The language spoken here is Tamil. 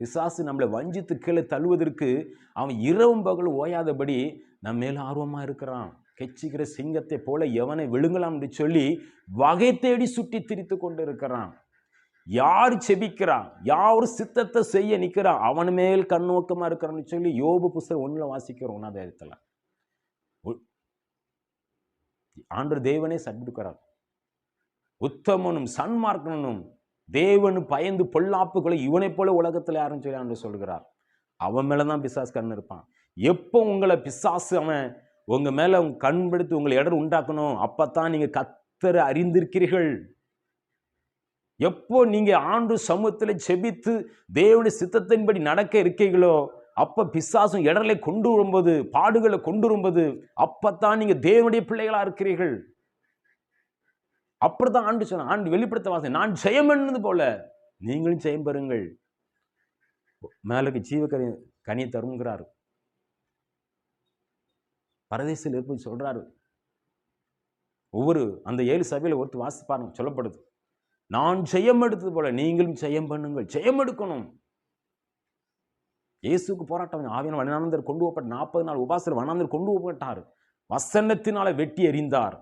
பிசாசு நம்மளை வஞ்சித்து கீழே தள்ளுவதற்கு அவன் இரவும் பகல் ஓயாதபடி நம்ம மேல் ஆர்வமாக இருக்கிறான். கெச்சிக்கிற சிங்கத்தை போல எவனை விழுங்கலாம் என்று சொல்லி வகை தேடி சுட்டி திரித்து கொண்டு இருக்கிறான் யார் செபிக்கிறான் யார் சித்தத்தை செய்ய நிற்கிறான் அவன் மேல் கண்ணோக்கமாக இருக்கிறான்னு சொல்லி யோபு புஸ்தகம் ஒன்றில் வாசிக்கிறோம் ஒன்னாவது ஆண்டு தேவனே சட்பிடுக்கிறார் உத்தமனும் சன்மார்க்கனும் தேவனு பயந்து பொல்லாப்புகளை இவனைப் போல உலகத்தில் யாரும் சொல்லி ஆண்டு சொல்கிறார் அவன் மேலே தான் பிசாஸ் கண் இருப்பான். எப்போ உங்களை பிசாசு அவன் உங்கள் மேலே உங்க கண்படுத்தி உங்களை இடம் உண்டாக்கணும் அப்போத்தான் நீங்கள் கத்தரை அறிந்திருக்கிறீர்கள். எப்போ நீங்கள் ஆண்டு சமூகத்தில் செபித்து தேவனுடைய சித்தத்தின்படி நடக்க இருக்கீங்களோ அப்போ பிசாசும் இடர்களை கொண்டு வரும்போது பாடுகளை கொண்டு வரும்போது அப்போத்தான் நீங்கள் தேவனுடைய பிள்ளைகளாக இருக்கிறீர்கள். அப்படி தான் ஆண்டு சொன்ன ஆண்டு வெளிப்படுத்த வாசனை. நான் ஜெயம் என்னது போல நீங்களும் ஜெயம் பெறுங்கள். மேலுக்கு ஜீவக்கனி கனியை தருங்கிறார். பரதேசில் இருப்பது சொல்கிறாரு ஒவ்வொரு அந்த ஏழு சபையில் ஒருத்தர் வாசிப்பாருங்க சொல்லப்படுது. நான் ஜெயம் எடுத்தது போல நீங்களும் ஜெயம் பண்ணுங்கள். ஜெயம் எடுக்கணும். இயேசுக்கு போராட்டம் ஆவியான வனாந்தர் கொண்டு போகப்பட்ட நாற்பது நாள் உபாசர் வனாந்தர் கொண்டு போகப்பட்டார். வசனத்தினால வெட்டி எறிந்தார்.